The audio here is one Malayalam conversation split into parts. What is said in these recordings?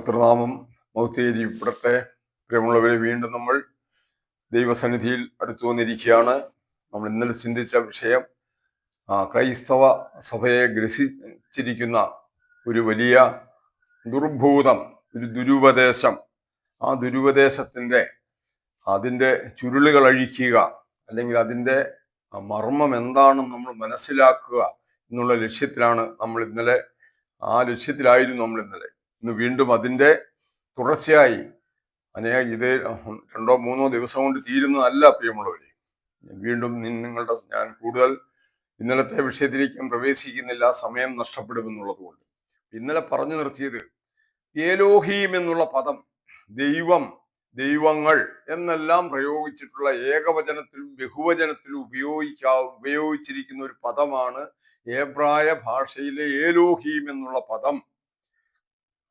കർത്തൃനാമം മൗത്തേരിപ്പെടട്ടെ പ്രിയമുള്ളവരെ വീണ്ടും നമ്മൾ ദൈവസന്നിധിയിൽ അടുത്തു വന്നിരിക്കുകയാണ്. നമ്മൾ ഇന്നലെ ചിന്തിച്ച വിഷയം ക്രൈസ്തവ സഭയെ ഗ്രസിച്ചിരിക്കുന്ന ഒരു വലിയ ദുർഭൂതം ഒരു ദുരുപദേശം. ആ ദുരുപദേശത്തിന്റെ അതിന്റെ ചുരുളുകൾ അഴിക്കുക അല്ലെങ്കിൽ അതിന്റെ മർമ്മം എന്താണെന്ന് നമ്മൾ മനസ്സിലാക്കുക എന്നുള്ള ലക്ഷ്യത്തിലാണ് നമ്മൾ ഇന്നലെ ആ ലക്ഷ്യത്തിലായിരുന്നു നമ്മൾ ഇന്നലെ. ഇന്ന് വീണ്ടും അതിന്റെ തുടർച്ചയായി അനേക ഇത് രണ്ടോ മൂന്നോ ദിവസം കൊണ്ട് തീരുന്നതല്ല പ്രിയമുള്ളവരെ. വീണ്ടും നിങ്ങളുടെ ഞാൻ കൂടുതൽ ഇന്നലത്തെ വിഷയത്തിലേക്കും പ്രവേശിക്കുന്നില്ല സമയം നഷ്ടപ്പെടുമെന്നുള്ളത് കൊണ്ട് ഇന്നലെ പറഞ്ഞു നിർത്തിയത് ഏലോഹീം എന്നുള്ള പദം ദൈവം ദൈവങ്ങൾ എന്നെല്ലാം പ്രയോഗിച്ചിട്ടുള്ള ഏകവചനത്തിലും ബഹുവചനത്തിലും ഉപയോഗിക്കാ ഉപയോഗിച്ചിരിക്കുന്ന ഒരു പദമാണ് ഏബ്രായ ഭാഷയിലെ ഏലോഹീം എന്നുള്ള പദം.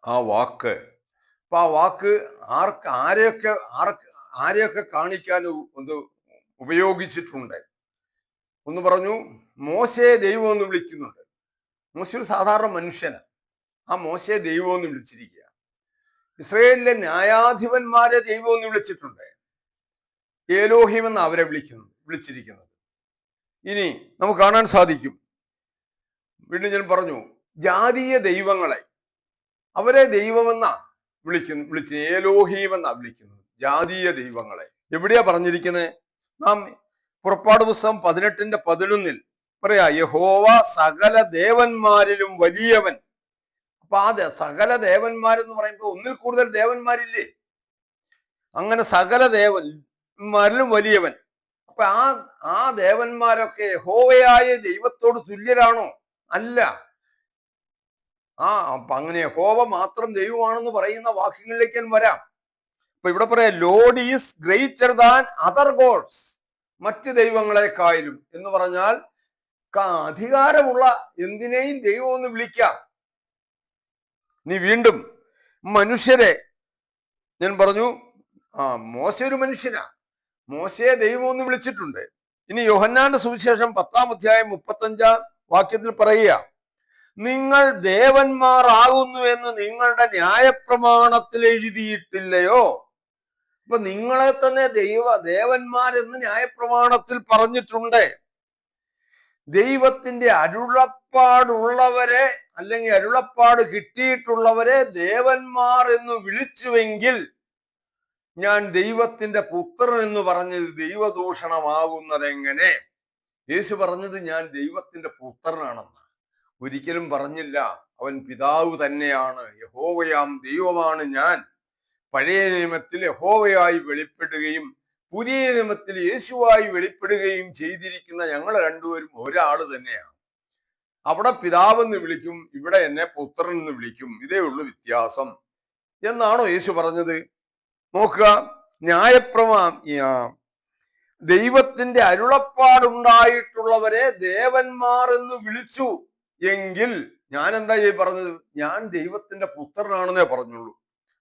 ആ വാക്ക്. അപ്പൊ ആ വാക്ക് ആർക്ക് ആരെയൊക്കെ ആർക്ക് ആരെയൊക്കെ കാണിക്കാൻ ഒന്ന് ഉപയോഗിച്ചിട്ടുണ്ട്? ഒന്ന് പറഞ്ഞു മോശയെ ദൈവം എന്ന് വിളിക്കുന്നുണ്ട്. മോശ ഒരു സാധാരണ മനുഷ്യന് ആ മോശയെ ദൈവം എന്ന് വിളിച്ചിരിക്കുക. ഇസ്രയേലിലെ ന്യായാധിപന്മാരെ ദൈവം എന്ന് വിളിച്ചിട്ടുണ്ട്. ഏലോഹിം എന്ന് അവരെ വിളിക്കുന്നു വിളിച്ചിരിക്കുന്നത്. ഇനി നമുക്ക് കാണാൻ സാധിക്കും. വീണ്ടും ഞാൻ പറഞ്ഞു ജാതീയ ദൈവങ്ങളെ അവരെ ദൈവമെന്ന വിളിക്കുന്നു വിളിച്ച് ഏലോഹീമെന്ന വിളിക്കുന്നു. ജാതീയ ദൈവങ്ങളെ. എവിടെയാ പറഞ്ഞിരിക്കുന്നത് നാം പുറപ്പാട് പുസ്തകം പതിനെട്ടിന്റെ പതിനൊന്നിൽ പറയാ യഹോവ സകല ദേവന്മാരിലും വലിയവൻ. അപ്പൊ ആ സകല ദേവന്മാരെന്ന് പറയുമ്പോൾ ഒന്നിൽ കൂടുതൽ ദേവന്മാരില്ലേ? അങ്ങനെ സകല ദേവന്മാരിലും വലിയവൻ. അപ്പൊ ആ ആ ദേവന്മാരൊക്കെ യഹോവയായ ദൈവത്തോട് തുല്യരാണോ? അല്ല. ആ അപ്പൊ അങ്ങനെ യഹോവ മാത്രം ദൈവമാണെന്ന് പറയുന്ന വാക്യങ്ങളിലേക്ക് ഞാൻ വരാം. അപ്പൊ ഇവിടെ പറയാം lord is greater than other gods മറ്റ് ദൈവങ്ങളെക്കായാലും. എന്ന് പറഞ്ഞാൽ അധികാരമുള്ള എന്തിനേയും ദൈവം ഒന്ന് വിളിക്കാം. നീ വീണ്ടും മനുഷ്യരെ ഞാൻ പറഞ്ഞു ആ മോശ ഒരു മനുഷ്യനാ. മോശയെ ദൈവം ഒന്ന് വിളിച്ചിട്ടുണ്ട്. ഇനി യോഹന്നാന്റെ സുവിശേഷം പത്താം അധ്യായം മുപ്പത്തഞ്ചാം വാക്യത്തിൽ പറയുക നിങ്ങൾ ദേവന്മാർ ആകുന്നു എന്ന് നിങ്ങളുടെ ന്യായപ്രമാണത്തിൽ എഴുതിയിട്ടില്ലയോ? അപ്പൊ നിങ്ങളെ തന്നെ ദൈവ ദേവന്മാരെന്ന് ന്യായപ്രമാണത്തിൽ പറഞ്ഞിട്ടുണ്ട്. ദൈവത്തിന്റെ അരുളപ്പാടുള്ളവരെ അല്ലെങ്കിൽ അരുളപ്പാട് കിട്ടിയിട്ടുള്ളവരെ ദേവന്മാർ എന്ന് വിളിച്ചുവെങ്കിൽ ഞാൻ ദൈവത്തിന്റെ പുത്രൻ എന്ന് പറഞ്ഞത് ദൈവദൂഷണമാകുന്നത് എങ്ങനെ യേശു പറഞ്ഞത് ഞാൻ ദൈവത്തിന്റെ പുത്രനാണെന്ന് ഒരിക്കലും പറഞ്ഞില്ല. അവൻ പിതാവ് തന്നെയാണ്. യഹോവയാം ദൈവമാണ് ഞാൻ. പഴയ നിയമത്തിൽ യഹോവയായി വെളിപ്പെടുകയും പുതിയ നിയമത്തിൽ യേശുവായി വെളിപ്പെടുകയും ചെയ്തിരിക്കുന്ന ഞങ്ങൾ രണ്ടുപേരും ഒരാൾ തന്നെയാണ്. അവിടെ പിതാവെന്ന് വിളിക്കും ഇവിടെ എന്നെ പുത്രൻ എന്ന് വിളിക്കും. ഇതേ ഉള്ളു വ്യത്യാസം. എന്നാണോ യേശു പറഞ്ഞത്? നോക്കുക. ന്യായപ്രമാ ദൈവത്തിന്റെ അരുളപ്പാടുണ്ടായിട്ടുള്ളവരെ ദേവന്മാർ എന്ന് വിളിച്ചു. എങ്കിൽ ഞാൻ എന്താ ഈ പറഞ്ഞത്? ഞാൻ ദൈവത്തിന്റെ പുത്രനാണെന്നേ പറഞ്ഞുള്ളൂ.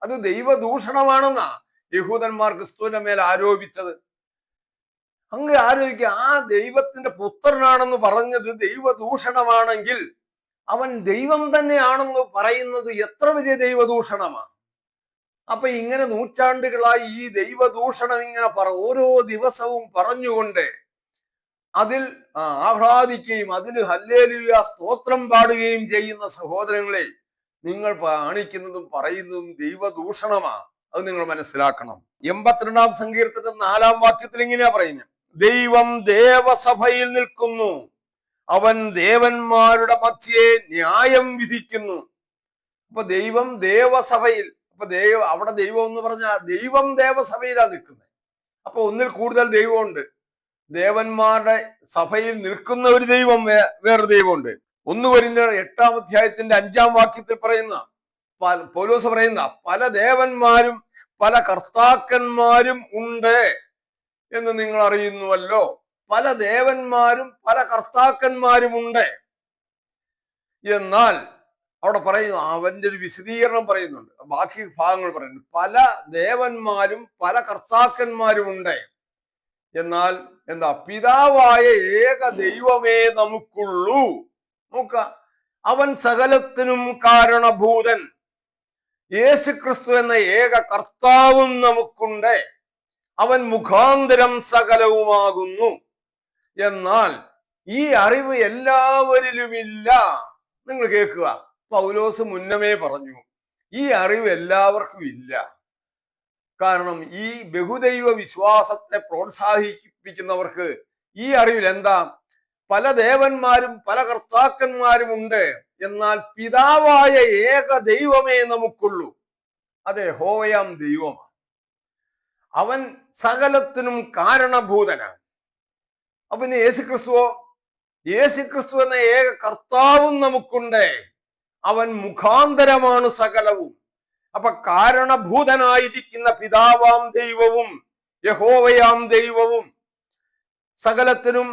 അത് ദൈവദൂഷണമാണെന്നാ യഹൂദന്മാർ ക്രിസ്തുവിന്റെ മേൽ ആരോപിച്ചത്. അങ്ങ് ആരോപിക്കുക ആ ദൈവത്തിന്റെ പുത്രനാണെന്ന് പറഞ്ഞത് ദൈവദൂഷണമാണെങ്കിൽ അവൻ ദൈവം തന്നെയാണെന്ന് പറയുന്നത് എത്ര വലിയ ദൈവദൂഷണമാണ് അപ്പൊ ഇങ്ങനെ നൂറ്റാണ്ടുകളായി ഈ ദൈവദൂഷണം ഇങ്ങനെ പറ ഓരോ ദിവസവും പറഞ്ഞുകൊണ്ട് അതിൽ ആഹ്ലാദിക്കുകയും അതിൽ ഹല്ലേലൂയ സ്തോത്രം പാടുകയും ചെയ്യുന്ന സഹോദരങ്ങളെ നിങ്ങൾ കാണിക്കുന്നതും പറയുന്നതും ദൈവദൂഷണമാ. അത് നിങ്ങൾ മനസ്സിലാക്കണം. എൺപത്തിരണ്ടാം സങ്കീർത്തന്റെ നാലാം വാക്യത്തിൽ ഇങ്ങനെയാ പറയുന്നത് ദൈവം ദേവസഭയിൽ നിൽക്കുന്നു. അവൻ ദേവന്മാരുടെ മധ്യയെ ന്യായം വിധിക്കുന്നു. അപ്പൊ ദൈവം ദേവസഭയിൽ അപ്പൊ ദൈവം അവിടെ ദൈവം എന്ന് പറഞ്ഞാൽ ദൈവം ദേവസഭയിലാ നിൽക്കുന്നത് അപ്പൊ ഒന്നിൽ കൂടുതൽ ദൈവമുണ്ട്. ദേവന്മാരുടെ സഭയിൽ നിൽക്കുന്ന ഒരു ദൈവം വേറെ ദൈവമുണ്ട്. ഒന്ന് വരുന്ന എട്ടാം അധ്യായത്തിന്റെ അഞ്ചാം വാക്യത്തിൽ പറയുന്ന പല- പൗലോസ് പറയുന്ന പല ദേവന്മാരും പല കർത്താക്കന്മാരും ഉണ്ട് എന്ന് നിങ്ങൾ അറിയുന്നുവല്ലോ. പല ദേവന്മാരും പല കർത്താക്കന്മാരും ഉണ്ട്. എന്നാൽ അവിടെ പറയുന്നു അവന്റെ ഒരു വിശദീകരണം പറയുന്നുണ്ട്. ബാക്കി ഭാഗങ്ങൾ പറയുന്നു പല ദേവന്മാരും പല കർത്താക്കന്മാരും ഉണ്ട്. എന്നാൽ എന്താ? പിതാവായ ഏക ദൈവമേ നമുക്കുള്ളൂ. നോക്ക അവൻ സകലത്തിനും കാരണഭൂതൻ. യേശു ക്രിസ്തു എന്ന ഏക കർത്താവും നമുക്കുണ്ട്. അവൻ മുഖാന്തരം സകലവുമാകുന്നു. എന്നാൽ ഈ അറിവ് എല്ലാവരിലുമില്ല. നിങ്ങൾ കേൾക്കുക. പൗലോസ് മുന്നമേ പറഞ്ഞു. ഈ അറിവ് എല്ലാവർക്കും ഇല്ല. കാരണം ഈ ബഹുദൈവ വിശ്വാസത്തെ പ്രോത്സാഹിപ്പിക്കുന്നവർക്ക് ഈ അറിവിൽ എന്താ? പല ദേവന്മാരും പല കർത്താക്കന്മാരും ഉണ്ട്. എന്നാൽ പിതാവായ ഏക ദൈവമേ നമുക്കുള്ളൂ. അതെ ഹോവയാം ദൈവമാണ്. അവൻ സകലത്തിനും കാരണഭൂതനാണ്. അപ്പൊ പിന്നെ യേശുക്രിസ്തുവോ? യേശുക്രിസ്തു എന്ന ഏക കർത്താവും നമുക്കുണ്ട്. അവൻ മുഖാന്തരമാണ് സകലവും. അപ്പൊ കാരണഭൂതനായിരിക്കുന്ന പിതാവാം ദൈവവും യഹോവയാം ദൈവവും സകലത്തിനും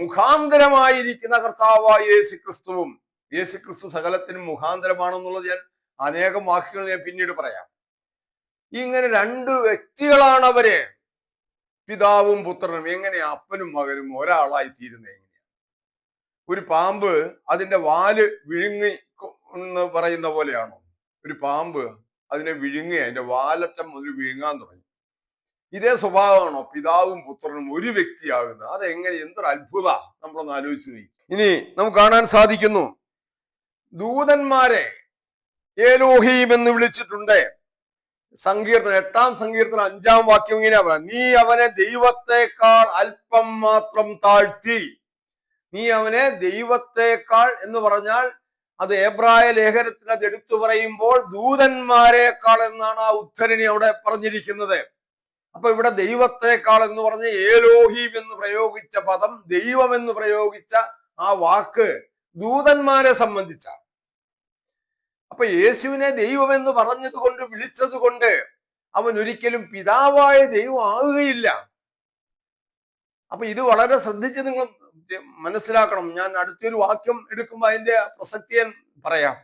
മുഖാന്തരമായിരിക്കുന്ന കർത്താവായ യേശു ക്രിസ്തുവും യേശു ക്രിസ്തു സകലത്തിനും മുഖാന്തരമാണെന്നുള്ളത് ഞാൻ അനേകം വാക്കുകൾ ഞാൻ പിന്നീട് പറയാം. ഇങ്ങനെ രണ്ട് വ്യക്തികളാണ് അവർ. പിതാവും പുത്രനും എങ്ങനെ അപ്പനും മകനും ഒരാളായി തീരുന്നത് എങ്ങനെയാണ് ഒരു പാമ്പ് അതിന്റെ വാൽ വിഴുങ്ങി എന്ന് പറയുന്ന പോലെയാണോ? ഒരു പാമ്പ് അതിനെ വിഴുങ്ങി അതിന്റെ വാലറ്റം മുതൽ വിഴുങ്ങാൻ തുടങ്ങി. ഇതേ സ്വഭാവമാണോ പിതാവും പുത്രനും ഒരു വ്യക്തിയാകുന്നത് അതെങ്ങനെ എന്തൊരു അത്ഭുത നമ്മളൊന്ന് ആലോചിച്ചു ഇനി നമുക്ക് കാണാൻ സാധിക്കുന്നു. ദൂതന്മാരെ ഏലോഹീം എന്ന് വിളിച്ചിട്ടുണ്ട്. സങ്കീർത്തനം എട്ടാം സങ്കീർത്തനം അഞ്ചാം വാക്യം ഇങ്ങനെ പറയാം നീ അവനെ ദൈവത്തെക്കാൾ അല്പം മാത്രം താഴ്ത്തി. നീ അവനെ ദൈവത്തെക്കാൾ എന്ന് പറഞ്ഞാൽ അത് ഏബ്രായ ലേഖനത്തിൽ അത് എടുത്തു പറയുമ്പോൾ ദൂതന്മാരെക്കാൾ എന്നാണ് ആ ഉദ്ധരണി അവിടെ പറഞ്ഞിരിക്കുന്നത്. അപ്പൊ ഇവിടെ ദൈവത്തെക്കാൾ എന്ന് പറഞ്ഞ ഏലോഹീം എന്ന് പ്രയോഗിച്ച പദം ദൈവം എന്ന് പ്രയോഗിച്ച ആ വാക്ക് ദൂതന്മാരെ സംബന്ധിച്ച. അപ്പൊ യേശുവിനെ ദൈവം എന്ന് പറഞ്ഞത് കൊണ്ട് വിളിച്ചത് കൊണ്ട് അവൻ ഒരിക്കലും പിതാവായ ദൈവം ആകുകയില്ല. അപ്പൊ ഇത് വളരെ ശ്രദ്ധിച്ച് നിങ്ങൾ മനസ്സിലാക്കണം. ഞാൻ അടുത്തൊരു വാക്യം എടുക്കുമ്പോൾ അതിന്റെ പ്രസക്തി ഞാൻ പറയാം.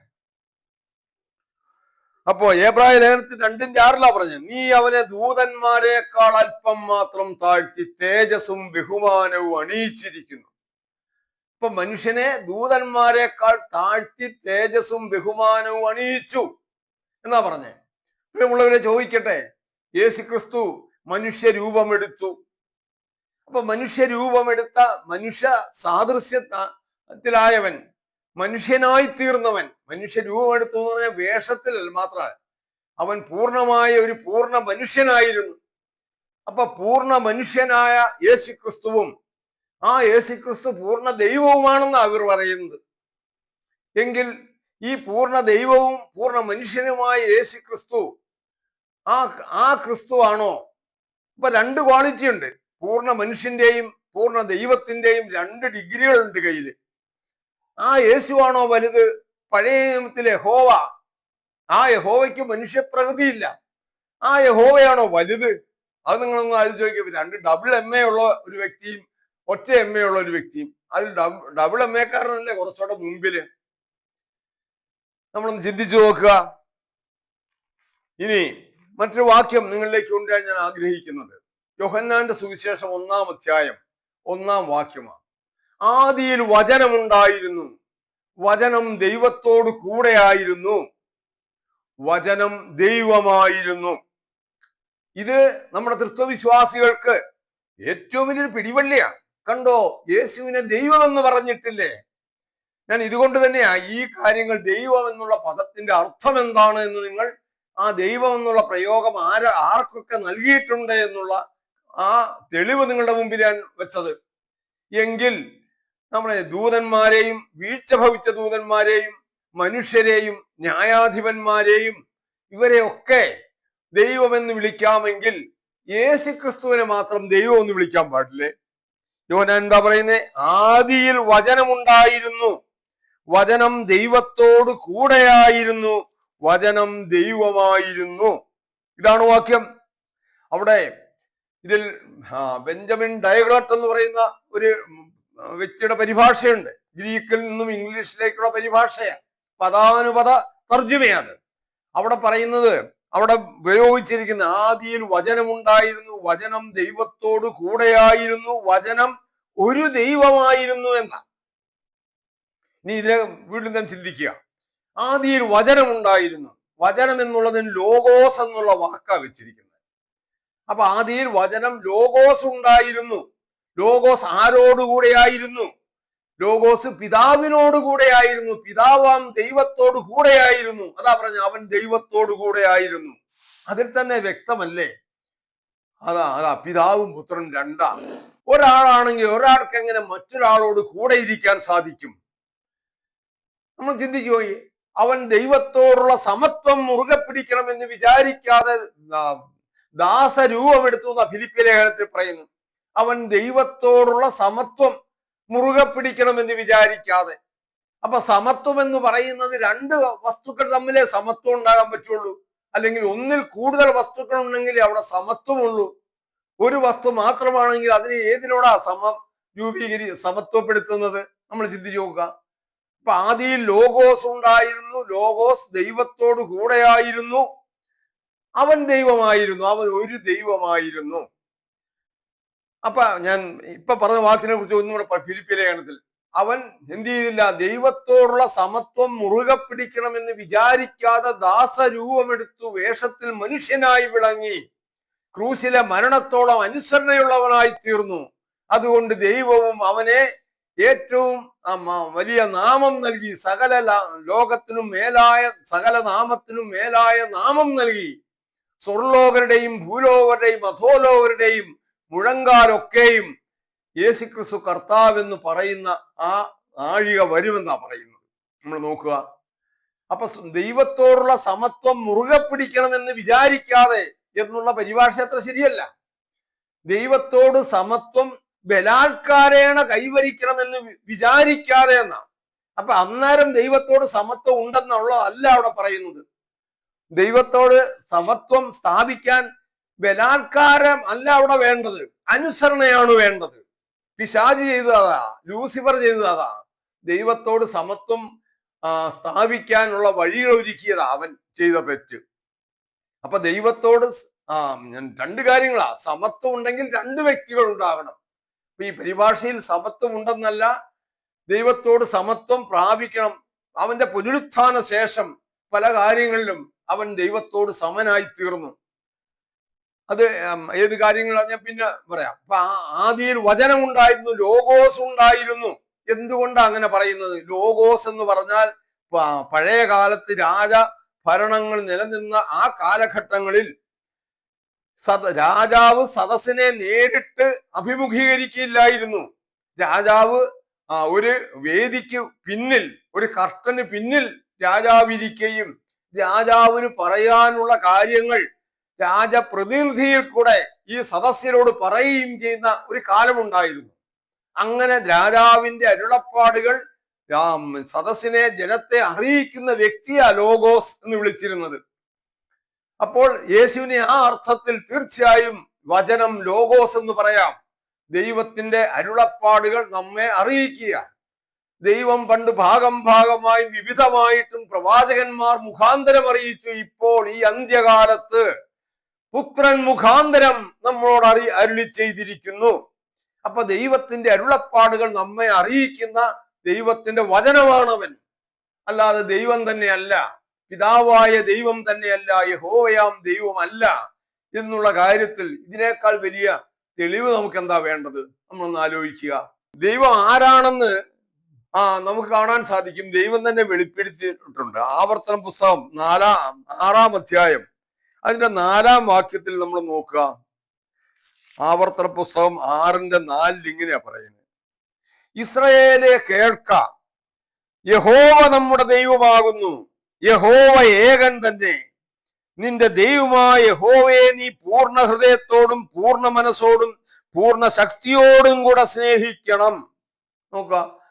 അപ്പോ ഏബ്രായ ലേഖനത്തിൽ രണ്ടിന്റെ ആറിലാ പറഞ്ഞത്. നീ അവനെ ദൂതന്മാരെക്കാൾ അല്പം മാത്രം താഴ്ത്തി തേജസ്സും ബഹുമാനവും അണിയിച്ചിരിക്കുന്നു. ഇപ്പൊ മനുഷ്യനെ ദൂതന്മാരെക്കാൾ താഴ്ത്തി തേജസ്സും ബഹുമാനവും അണിയിച്ചു എന്നാ പറഞ്ഞേ. പ്രിയമുള്ളവരെ ചോദിക്കട്ടെ? യേശു ക്രിസ്തു മനുഷ്യരൂപമെടുത്തു. അപ്പൊ മനുഷ്യരൂപമെടുത്ത മനുഷ്യ സാദൃശ്യത്തിലായവൻ മനുഷ്യനായി തീർന്നവൻ മനുഷ്യരൂപമെടുത്തു എന്ന് പറഞ്ഞ വേഷത്തിൽ മാത്രമല്ല അവൻ പൂർണമായ ഒരു പൂർണ മനുഷ്യനായിരുന്നു. അപ്പൊ പൂർണ മനുഷ്യനായ യേശു ക്രിസ്തുവും ആ യേശു ക്രിസ്തു പൂർണ ദൈവവുമാണെന്ന് അവർ പറയുന്നത്. എങ്കിൽ ഈ പൂർണ ദൈവവും പൂർണ മനുഷ്യനുമായ യേശു ക്രിസ്തു ആ ആ ക്രിസ്തു ആണോ ഇപ്പൊ രണ്ട് ക്വാളിറ്റി ഉണ്ട്. പൂർണ മനുഷ്യന്റെയും പൂർണ ദൈവത്തിന്റെയും രണ്ട് ഡിഗ്രികളുണ്ട് കയ്യിൽ. ആ യേശുവാണോ വലുത്? പഴയ നിയമത്തിലെ ഹോവ ആ യഹോവയ്ക്ക് മനുഷ്യപ്രകൃതിയില്ല. ആ യഹോവയാണോ വലുത്? അത് നിങ്ങളൊന്ന് ആലോചിച്ച് നോക്കിയപ്പോൾ രണ്ട് ഡബിൾ എം എ ഉള്ള ഒരു വ്യക്തിയും ഒറ്റ എം എ ഉള്ള ഒരു വ്യക്തിയും. അതിൽ ഡബിൾ എം എക്കാരനല്ലേ കുറച്ചുകൂടെ മുമ്പിൽ. നമ്മളൊന്ന് ചിന്തിച്ചു നോക്കുക. ഇനി മറ്റൊരു വാക്യം നിങ്ങളിലേക്ക് കൊണ്ടുവരാൻ ഞാൻ ആഗ്രഹിക്കുന്നത്. യോഹന്നാന്റെ സുവിശേഷം ഒന്നാം അധ്യായം ഒന്നാം വാക്യമാണ്. ആദിയിൽ വചനമുണ്ടായിരുന്നു. വചനം ദൈവത്തോട് കൂടെയായിരുന്നു. വചനം ദൈവമായിരുന്നു. ഇത് നമ്മുടെ തൃത്വവിശ്വാസികൾക്ക് ഏറ്റവും വലിയൊരു പിടിവള്ളിയാണ്. കണ്ടോ യേശുവിനെ ദൈവമെന്ന് പറഞ്ഞിട്ടില്ലേ? ഞാൻ ഇതുകൊണ്ട് തന്നെയാ ഈ കാര്യങ്ങൾ ദൈവം എന്നുള്ള പദത്തിന്റെ അർത്ഥം എന്താണ് എന്ന് നിങ്ങൾ ആ ദൈവം എന്നുള്ള പ്രയോഗം ആര ആർക്കൊക്കെ നൽകിയിട്ടുണ്ട് എന്നുള്ള ആ തെളിവ് നിങ്ങളുടെ മുമ്പിൽ ഞാൻ വെച്ചത്. എങ്കിൽ നമ്മുടെ ദൂതന്മാരെയും വീഴ്ച ഭവിച്ച ദൂതന്മാരെയും മനുഷ്യരെയും ന്യായാധിപന്മാരെയും ഇവരെയൊക്കെ ദൈവമെന്ന് വിളിക്കാമെങ്കിൽ യേശു ക്രിസ്തുവിനെ മാത്രം ദൈവം എന്ന് വിളിക്കാൻ പാടില്ലേ? യോന എന്താ പറയുന്നത് ആദിയിൽ വചനമുണ്ടായിരുന്നു. വചനം ദൈവത്തോട് കൂടെയായിരുന്നു. വചനം ദൈവമായിരുന്നു. ഇതാണ് വാക്യം. അവിടെ ഇതിൽ ബെഞ്ചമിൻ ഡയഗ്രോട്ട് എന്ന് പറയുന്ന ഒരു വ്യക്തിയുടെ പരിഭാഷയുണ്ട്. ഗ്രീക്കിൽ നിന്നും ഇംഗ്ലീഷിലേക്കുള്ള പരിഭാഷയാണ്. പദാനുപത തർജമയാണ്. അവിടെ പറയുന്നത് അവിടെ ഉപയോഗിച്ചിരിക്കുന്ന ആദിയിൽ വചനമുണ്ടായിരുന്നു വചനം ദൈവത്തോട് കൂടെയായിരുന്നു വചനം ഒരു ദൈവമായിരുന്നു എന്ന. ഇനി ഇതിനെ വീണ്ടും ചിന്തിക്കുക. ആദിയിൽ വചനമുണ്ടായിരുന്നു. വചനം എന്നുള്ളതിന് ലോകോസ് എന്നുള്ള വാക്കാ വെച്ചിരിക്കുന്നത്. അപ്പൊ ആദിയിൽ വചനം ലോഗോസ് ഉണ്ടായിരുന്നു. ലോഗോസ് ആരോടുകൂടെയായിരുന്നു. ലോഗോസ് പിതാവിനോട് കൂടെയായിരുന്നു പിതാവാം ദൈവത്തോട് കൂടെയായിരുന്നു അതാ പറഞ്ഞ അവൻ ദൈവത്തോട് കൂടെയായിരുന്നു അതിൽ തന്നെ വ്യക്തമല്ലേ? അതാ അതാ പിതാവും പുത്രനും രണ്ടാ ഒരാളാണെങ്കിൽ ഒരാൾക്ക് എങ്ങനെ മറ്റൊരാളോട് കൂടെ ഇരിക്കാൻ സാധിക്കും? നമ്മൾ ചിന്തിച്ചു പോയി. അവൻ ദൈവത്തോടുള്ള സമത്വം മുറുകെ പിടിക്കണമെന്ന് വിചാരിക്കാതെ ദാസരൂപമെടുത്തു എന്ന ഫിലിപ്പി ലേഖനത്തിൽ പറയുന്നു. അവൻ ദൈവത്തോടുള്ള സമത്വം മുറുകെ പിടിക്കണമെന്ന് വിചാരിക്കാതെ. അപ്പൊ സമത്വം എന്ന് പറയുന്നത് രണ്ട് വസ്തുക്കൾ തമ്മിലേ സമത്വം ഉണ്ടാകാൻ പറ്റുള്ളൂ. അല്ലെങ്കിൽ ഒന്നിൽ കൂടുതൽ വസ്തുക്കൾ ഉണ്ടെങ്കിൽ അവിടെ സമത്വമുള്ളൂ. ഒരു വസ്തു മാത്രമാണെങ്കിൽ അതിനെ ഏതിനോടാ സമം രൂപീകരി സമത്വപ്പെടുത്തുന്നത്? നമ്മൾ ചിന്തിച്ചു നോക്കുക. അപ്പൊ ആദിയിൽ ലോഗോസ് ഉണ്ടായിരുന്നു. ലോഗോസ് ദൈവത്തോടു കൂടെയായിരുന്നു. അവൻ ദൈവമായിരുന്നു അവൻ ഒരു ദൈവമായിരുന്നു. അപ്പൊ ഞാൻ ഇപ്പൊ പറഞ്ഞ വാക്കിനെ കുറിച്ച് ഒന്നുകൂടെ കൂടെ ഫിലിപ്പിലെ ലേഖനത്തിൽ. അവൻ എന്ത് ചെയ്തില്ല ദൈവത്തോടുള്ള സമത്വം മുറുകെ പിടിക്കണമെന്ന് വിചാരിക്കാതെ ദാസരൂപമെടുത്തു വേഷത്തിൽ മനുഷ്യനായി വിളങ്ങി. ക്രൂസിലെ മരണത്തോളം അനുസരണയുള്ളവനായി തീർന്നു. അതുകൊണ്ട് ദൈവവും അവനെ ഏറ്റവും വലിയ നാമം നൽകി. സകല ലോകത്തിനും മേലായ സകല നാമത്തിനും മേലായ നാമം നൽകി. സ്വർലോകരുടെയും ഭൂലോകരുടെയും അധോലോകരുടെയും മുഴങ്കാലൊക്കെയും യേശുക്രിസ്തു കർത്താവ് എന്ന് പറയുന്ന ആ നാഴിക വരുമെന്നാ പറയുന്നത്. നമ്മൾ നോക്കുക. അപ്പൊ ദൈവത്തോടുള്ള സമത്വം മുറുകെ പിടിക്കണമെന്ന് വിചാരിക്കാതെ എന്നുള്ള പരിഭാഷ അത്ര ശരിയല്ല. ദൈവത്തോട് സമത്വം ബലാത്കാരേണ കൈവരിക്കണമെന്ന് വിചാരിക്കാതെ എന്നാണ്. അപ്പൊ അന്നേരം ദൈവത്തോട് സമത്വം ഉണ്ടെന്നുള്ളതല്ല അവിടെ പറയുന്നത്. ദൈവത്തോട് സമത്വം സ്ഥാപിക്കാൻ ബലാത്കാരം അല്ല അവിടെ വേണ്ടത്. അനുസരണയാണ് വേണ്ടത്. പിശാജ് ചെയ്തതാ ലൂസിഫർ ചെയ്തതാ ദൈവത്തോട് സമത്വം സ്ഥാപിക്കാനുള്ള വഴികൾ ഒരുക്കിയതാ അവൻ ചെയ്ത തെറ്റ്. അപ്പൊ ദൈവത്തോട് ആ ഞാൻ രണ്ട് കാര്യങ്ങളാ. സമത്വം ഉണ്ടെങ്കിൽ രണ്ട് വ്യക്തികൾ ഉണ്ടാവണം അപ്പൊ ഈ പരിഭാഷയിൽ സമത്വം ഉണ്ടെന്നല്ല ദൈവത്തോട് സമത്വം പ്രാപിക്കണം. അവന്റെ പുനരുത്ഥാന ശേഷം പല കാര്യങ്ങളിലും അവൻ ദൈവത്തോട് സമനായി തീർന്നു അത് ഏത് കാര്യങ്ങളാ ഞാൻ പിന്നെ പറയാം. അപ്പൊ ആദിയിൽ വചനം ഉണ്ടായിരുന്നു ലോഗോസ് ഉണ്ടായിരുന്നു. എന്തുകൊണ്ടാണ് അങ്ങനെ പറയുന്നത്? ലോഗോസ് എന്ന് പറഞ്ഞാൽ പഴയ കാലത്ത് രാജ ഭരണങ്ങൾ നിലനിന്ന ആ കാലഘട്ടങ്ങളിൽ സദ രാജാവ് സദസ്സിനെ നേരിട്ട് അഭിമുഖീകരിക്കില്ലായിരുന്നു രാജാവ് ഒരു വേദിക്ക് പിന്നിൽ ഒരു കർട്ടന് പിന്നിൽ രാജാവ് ഇരിക്കുകയും രാജാവിന് പറയാനുള്ള കാര്യങ്ങൾ രാജപ്രതിനിധിയിൽ കൂടെ ഈ സദസ്യരോട് പറയുകയും ചെയ്യുന്ന ഒരു കാലമുണ്ടായിരുന്നു. അങ്ങനെ രാജാവിന്റെ അരുളപ്പാടുകൾ സദസ്സിനെ ജനത്തെ അറിയിക്കുന്ന വ്യക്തിയാ ലോഗോസ് എന്ന് വിളിച്ചിരുന്നത്. അപ്പോൾ യേശുവിനെ ആ അർത്ഥത്തിൽ തീർച്ചയായും വചനം ലോഗോസ് എന്ന് പറയാം. ദൈവത്തിന്റെ അരുളപ്പാടുകൾ നമ്മെ അറിയിക്കുക ദൈവം പണ്ട് ഭാഗം ഭാഗമായി വിവിധമായിട്ടും പ്രവാചകന്മാർ മുഖാന്തരം അറിയിച്ചു. ഇപ്പോൾ ഈ അന്ത്യകാലത്ത് പുത്രൻ മുഖാന്തരം നമ്മളോട് അറി അരുളി ചെയ്തിരിക്കുന്നു. അപ്പൊ ദൈവത്തിന്റെ അരുളപ്പാടുകൾ നമ്മെ അറിയിക്കുന്ന ദൈവത്തിന്റെ വചനമാണവൻ. അല്ലാതെ ദൈവം തന്നെയല്ല. പിതാവായ ദൈവം തന്നെയല്ല. യഹോവയാം ദൈവമല്ല എന്നുള്ള കാര്യത്തിൽ ഇതിനേക്കാൾ വലിയ തെളിവ് നമുക്ക് എന്താ വേണ്ടത്? നമ്മളൊന്ന് ആലോചിക്കുക. ദൈവം ആരാണെന്ന് ആ നമുക്ക് കാണാൻ സാധിക്കും. ദൈവം തന്നെ വെളിപ്പെടുത്തിയിട്ടുണ്ട്. ആവർത്തന പുസ്തകം നാലാം ആറാം അധ്യായം. അതിന്റെ നാലാം വാക്യത്തിൽ നമ്മൾ നോക്കുക. ആവർത്തന പുസ്തകം ആറിന്റെ നാലിൽ ഇങ്ങനെയാ പറയുന്നത്. ഇസ്രയേലെ കേൾക്ക. യഹോവ നമ്മുടെ ദൈവമാകുന്നു. യഹോവ ഏകൻ തന്നെ. നിന്റെ ദൈവമായ യഹോവയെ നീ പൂർണ ഹൃദയത്തോടും പൂർണ മനസ്സോടും പൂർണ ശക്തിയോടും കൂടെ സ്നേഹിക്കണം. നോക്ക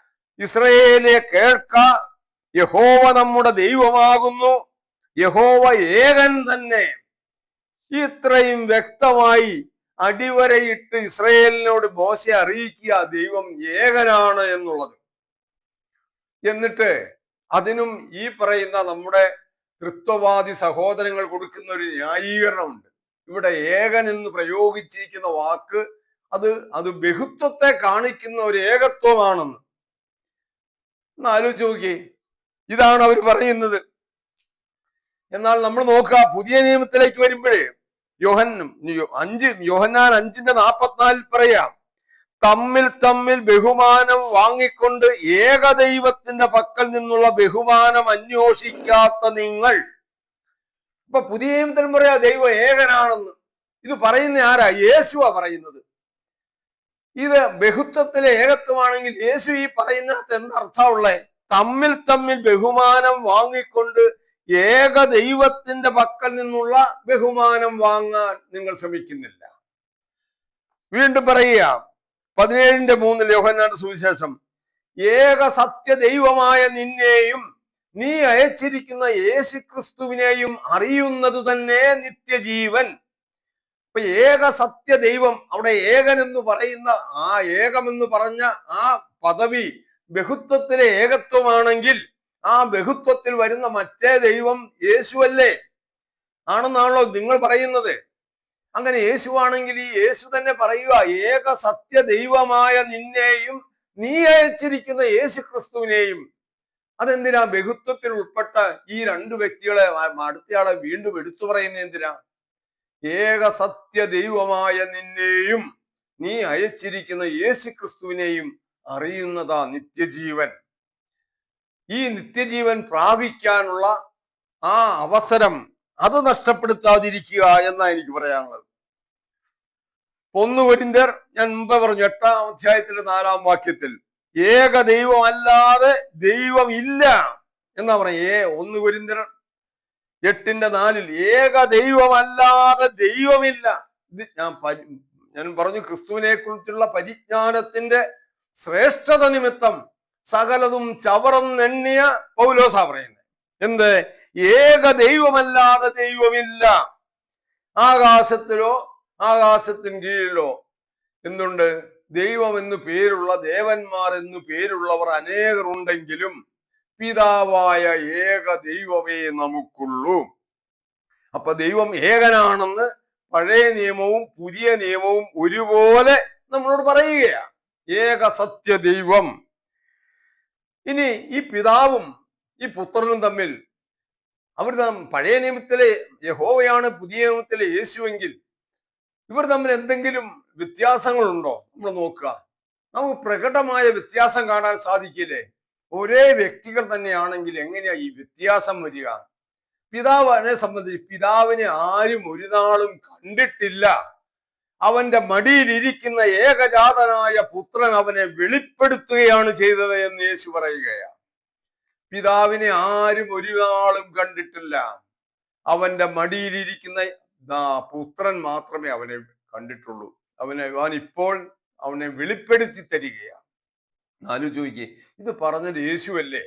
ഇസ്രയേലെ കേൾക്ക. യഹോവ നമ്മുടെ ദൈവമാകുന്നു. യഹോവ ഏകൻ തന്നെ. ഇത്രയും വ്യക്തമായി അടിവരയിട്ട് ഇസ്രയേലിനോട് മോശ അറിയിക്കുക ദൈവം ഏകനാണ് എന്നുള്ളത്. എന്നിട്ട് അതിനും ഈ പറയുന്ന നമ്മുടെ തൃത്വവാദി സഹോദരങ്ങൾ കൊടുക്കുന്ന ഒരു ന്യായീകരണമുണ്ട്. ഇവിടെ ഏകൻ എന്ന് പ്രയോഗിച്ചിരിക്കുന്ന വാക്ക് അത് അത് ബഹുത്വത്തെ കാണിക്കുന്ന ഒരു ഏകത്വമാണെന്ന്. ഒന്ന് ആലോചിച്ച് നോക്കിയേ. ഇതാണ് അവർ പറയുന്നത്. എന്നാൽ നമ്മൾ നോക്കുക പുതിയ നിയമത്തിലേക്ക് വരുമ്പോഴേ യോഹൻ അഞ്ച് യോഹന്നാൻ അഞ്ചിന്റെ നാപ്പത്തിനാലിൽ പറയാം തമ്മിൽ തമ്മിൽ ബഹുമാനം വാങ്ങിക്കൊണ്ട് ഏകദൈവത്തിന്റെ പക്കൽ നിന്നുള്ള ബഹുമാനം അന്വേഷിക്കാത്ത നിങ്ങൾ. ഇപ്പൊ പുതിയ നിയമത്തിൽ പറയാ ദൈവം ഏകനാണെന്ന്. ഇത് പറയുന്ന ആരാ? യേശുവാ പറയുന്നത്. ഇത് ബഹുത്വത്തിലെ ഏകത്വമാണെങ്കിൽ യേശു ഈ പറയുന്നത് എന്തർത്ഥമുള്ളേ തമ്മിൽ തമ്മിൽ ബഹുമാനം വാങ്ങിക്കൊണ്ട് ഏക ദൈവത്തിന്റെ പക്കൽ നിന്നുള്ള ബഹുമാനം വാങ്ങാൻ നിങ്ങൾ ശ്രമിക്കുന്നില്ല. വീണ്ടും പറയുക പതിനേഴിന്റെ മൂന്നിൽ യോഹന്നാട് സുവിശേഷം ഏക സത്യ ദൈവമായ നിന്നെയും നീ അയച്ചിരിക്കുന്ന യേശു ക്രിസ്തുവിനെയും അറിയുന്നത് തന്നെ നിത്യജീവൻ. ഇപ്പൊ ഏക സത്യ ദൈവം അവിടെ ഏകൻ എന്ന് പറയുന്ന ആ ഏകമെന്ന് പറഞ്ഞ ആ പദവി ബഹുത്വത്തിലെ ഏകത്വമാണെങ്കിൽ ആ ബഹുത്വത്തിൽ വരുന്ന മറ്റേ ദൈവം യേശുവല്ലേ? ആണെന്നാണല്ലോ നിങ്ങൾ പറയുന്നത്. അങ്ങനെ യേശുവാണെങ്കിൽ ഈ യേശു തന്നെ പറയുക ഏക സത്യ ദൈവമായ നിന്നെയും നീ അയച്ചിരിക്കുന്ന യേശു ക്രിസ്തുവിനെയും അതെന്തിനാ? ബഹുത്വത്തിൽ ഉൾപ്പെട്ട ഈ രണ്ട് വ്യക്തികളെ അടുത്തയാളെ വീണ്ടും എടുത്തു പറയുന്നത് എന്തിനാ? ഏക സത്യ ദൈവമായ നിന്നെയും നീ അയച്ചിരിക്കുന്ന യേശു ക്രിസ്തുവിനെയും അറിയുന്നതാ നിത്യജീവൻ. ഈ നിത്യജീവൻ പ്രാപിക്കാനുള്ള ആ അവസരം അത് നഷ്ടപ്പെടുത്താതിരിക്കുക എന്നാ എനിക്ക് പറയാനുള്ളത്. ഒന്ന് കൊരിന്ത്യർ ഞാൻ മുമ്പ് പറഞ്ഞു എട്ടാം അധ്യായത്തിന്റെ നാലാം വാക്യത്തിൽ ഏക ദൈവമല്ലാതെ ദൈവം ഇല്ല എന്നാ പറയാ ഏ ഒന്ന് എട്ടിന്റെ നാലിൽ ഏക ദൈവമല്ലാതെ ദൈവമില്ല. ഇത് ഞാൻ ഞാൻ പറഞ്ഞു ക്രിസ്തുവിനെ കുറിച്ചുള്ള പരിജ്ഞാനത്തിന്റെ ശ്രേഷ്ഠത നിമിത്തം സകലതും ചവറന്നെണ്ണിയ പൗലോസ പറയുന്നത്. എന്ത്? ഏക ദൈവമല്ലാതെ ദൈവമില്ല. ആകാശത്തിലോ ആകാശത്തിന് കീഴിലോ. എന്തുണ്ട്? ദൈവം എന്ന് പേരുള്ള ദേവന്മാർ എന്നു പേരുള്ളവർ അനേകർ ഉണ്ടെങ്കിലും പിതാവായ ഏക ദൈവമേ നമുക്കുള്ളൂ. അപ്പൊ ദൈവം ഏകനാണെന്ന് പഴയ നിയമവും പുതിയ നിയമവും ഒരുപോലെ നമ്മളോട് പറയുകയാണ്. ഏക സത്യ ദൈവം. ഇനി ഈ പിതാവും ഈ പുത്രനും തമ്മിൽ അവർ പഴയ നിയമത്തിലെ യഹോവയാണ് പുതിയ നിയമത്തിലെ യേശുവെങ്കിൽ ഇവർ തമ്മിൽ എന്തെങ്കിലും വ്യത്യാസങ്ങളുണ്ടോ? നമ്മൾ നോക്കുക. നമുക്ക് പ്രകടമായ വ്യത്യാസം കാണാൻ സാധിക്കില്ലേ? ഒരേ വ്യക്തികൾ തന്നെയാണെങ്കിൽ എങ്ങനെയാ ഈ വ്യത്യാസം വരിക? പിതാവിനെ സംബന്ധിച്ച് പിതാവിനെ ആരും ഒരു നാളും കണ്ടിട്ടില്ല. അവന്റെ മടിയിലിരിക്കുന്ന ഏകജാതനായ പുത്രൻ അവനെ വെളിപ്പെടുത്തുകയാണ് ചെയ്തത് എന്ന് യേശു പറയുകയാണ്. പിതാവിനെ ആരും ഒരു നാളും കണ്ടിട്ടില്ല. അവന്റെ മടിയിലിരിക്കുന്ന പുത്രൻ മാത്രമേ അവനെ കണ്ടിട്ടുള്ളൂ. അവനെ അവൻ ഇപ്പോൾ അവനെ വെളിപ്പെടുത്തി തരികയാണ്. ആലോചിക്കുക ഇത് പറഞ്ഞത് യേശുവല്ലേ?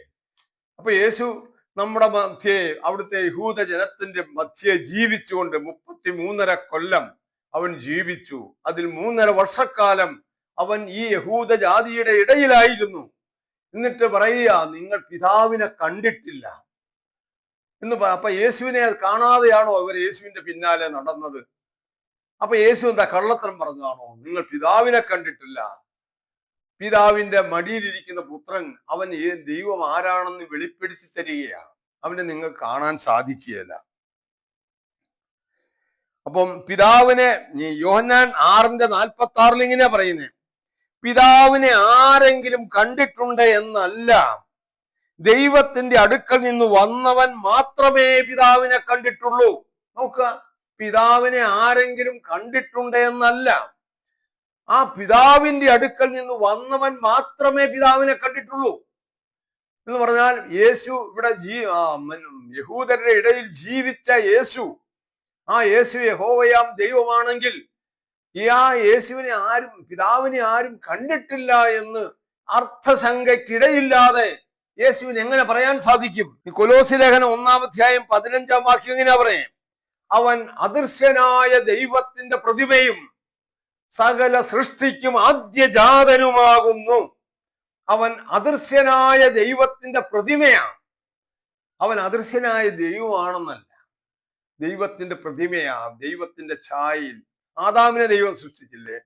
അപ്പൊ യേശു നമ്മുടെ മധ്യേ അവിടുത്തെ യഹൂദ ജനത്തിന്റെ മധ്യേ ജീവിച്ചുകൊണ്ട് മുപ്പത്തി മൂന്നര കൊല്ലം അവൻ ജീവിച്ചു. അതിൽ മൂന്നര വർഷക്കാലം അവൻ ഈ യഹൂദ ജാതിയുടെ ഇടയിലായിരുന്നു. എന്നിട്ട് പറയുക നിങ്ങൾ പിതാവിനെ കണ്ടിട്ടില്ല. എന്ന് പറ അപ്പൊ യേശുവിനെ കാണാതെയാണോ അവർ യേശുവിന്റെ പിന്നാലെ നടന്നത്? അപ്പൊ യേശു എന്താ കള്ളത്തരം പറഞ്ഞതാണോ? നിങ്ങൾ പിതാവിനെ കണ്ടിട്ടില്ല. പിതാവിന്റെ മടിയിലിരിക്കുന്ന പുത്രൻ അവൻ ഈ ദൈവം ആരാണെന്ന് വെളിപ്പെടുത്തി തരികയാണ്. അവനെ നിങ്ങൾ കാണാൻ സാധിക്കുകയില്ല. അപ്പം പിതാവിനെ യോഹന്നാൻ ആറിന്റെ നാൽപ്പത്തി ആറിൽ ഇങ്ങനെ പറയുന്നേ. പിതാവിനെ ആരെങ്കിലും കണ്ടിട്ടുണ്ട് എന്നല്ല. ദൈവത്തിന്റെ അടുക്കൽ നിന്ന് വന്നവൻ മാത്രമേ പിതാവിനെ കണ്ടിട്ടുള്ളൂ. നോക്കുക. പിതാവിനെ ആരെങ്കിലും കണ്ടിട്ടുണ്ട് എന്നല്ല. ആ പിതാവിന്റെ അടുക്കൽ നിന്ന് വന്നവൻ മാത്രമേ പിതാവിനെ കണ്ടിട്ടുള്ളൂ. എന്ന് പറഞ്ഞാൽ യേശു ഇവിടെ ജീ യഹൂദരുടെ ഇടയിൽ ജീവിച്ച യേശു. ആ യേശു യഹോവയാം ദൈവമാണെങ്കിൽ ഈ ആ യേശുവിനെ ആരും പിതാവിനെ ആരും കണ്ടിട്ടില്ല എന്ന് അർത്ഥശങ്കയ്ക്കിടയില്ലാതെ യേശുവിന് എങ്ങനെ പറയാൻ സാധിക്കും? കൊലോസി ലേഖനം ഒന്നാമധ്യായം പതിനഞ്ചാം വാക്യം എങ്ങനെയാ പറയും അവൻ അദൃശ്യനായ ദൈവത്തിന്റെ പ്രതിമയും സകല സൃഷ്ടിക്കും ആദ്യജാതനുമാകുന്നു. അവൻ അദൃശ്യനായ ദൈവത്തിന്റെ പ്രതിമയാണ്. അവൻ അദൃശ്യനായ ദൈവമാണെന്നല്ല. ദൈവത്തിന്റെ പ്രതിമയാണ് ദൈവത്തിന്റെ ഛായയിൽ. ആദാമിനെ ദൈവം സൃഷ്ടിച്ചില്ലേ?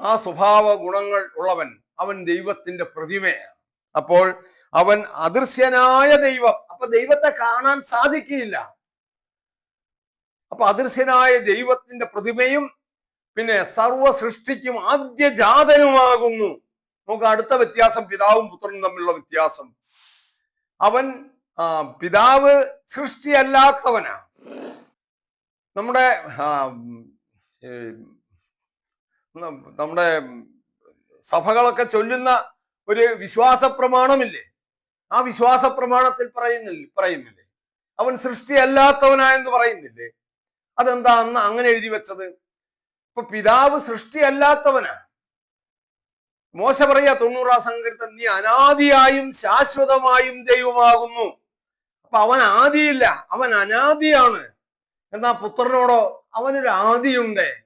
ആ സ്വഭാവ ഗുണങ്ങൾ ഉള്ളവൻ അവൻ ദൈവത്തിന്റെ പ്രതിമയാണ്. അപ്പോൾ അവൻ അദൃശ്യനായ ദൈവം. അപ്പൊ ദൈവത്തെ കാണാൻ സാധിക്കില്ല അപ്പൊ അദൃശ്യനായ ദൈവത്തിന്റെ പ്രതിമയും പിന്നെ സർവ സൃഷ്ടിക്കും ആദ്യ ജാതനുമാകുന്നു. നമുക്ക് അടുത്ത വ്യത്യാസം പിതാവും പുത്രനും തമ്മിലുള്ള വ്യത്യാസം. അവൻ പിതാവ് സൃഷ്ടിയല്ലാത്തവനാ. നമ്മുടെ നമ്മുടെ സഭകളൊക്കെ ചൊല്ലുന്ന ഒരു വിശ്വാസ പ്രമാണമില്ലേ ആ വിശ്വാസ പ്രമാണത്തിൽ പറയുന്നില്ല പറയുന്നില്ലേ? അവൻ സൃഷ്ടിയല്ലാത്തവനായെന്ന് പറയുന്നില്ലേ? അതെന്താ അന്ന് അങ്ങനെ എഴുതി വെച്ചത്? ഇപ്പൊ പിതാവ് സൃഷ്ടിയല്ലാത്തവന്. മോശ പറയാ തൊണ്ണൂറാം സങ്കീർത്തൻ നീ അനാദിയായും ശാശ്വതമായും ദൈവമാകുന്നു. അപ്പൊ അവൻ ആദിയില്ല അവൻ അനാദിയാണ്. എന്നാ പുത്രനോടോ അവനൊരു ആദിയുണ്ട്.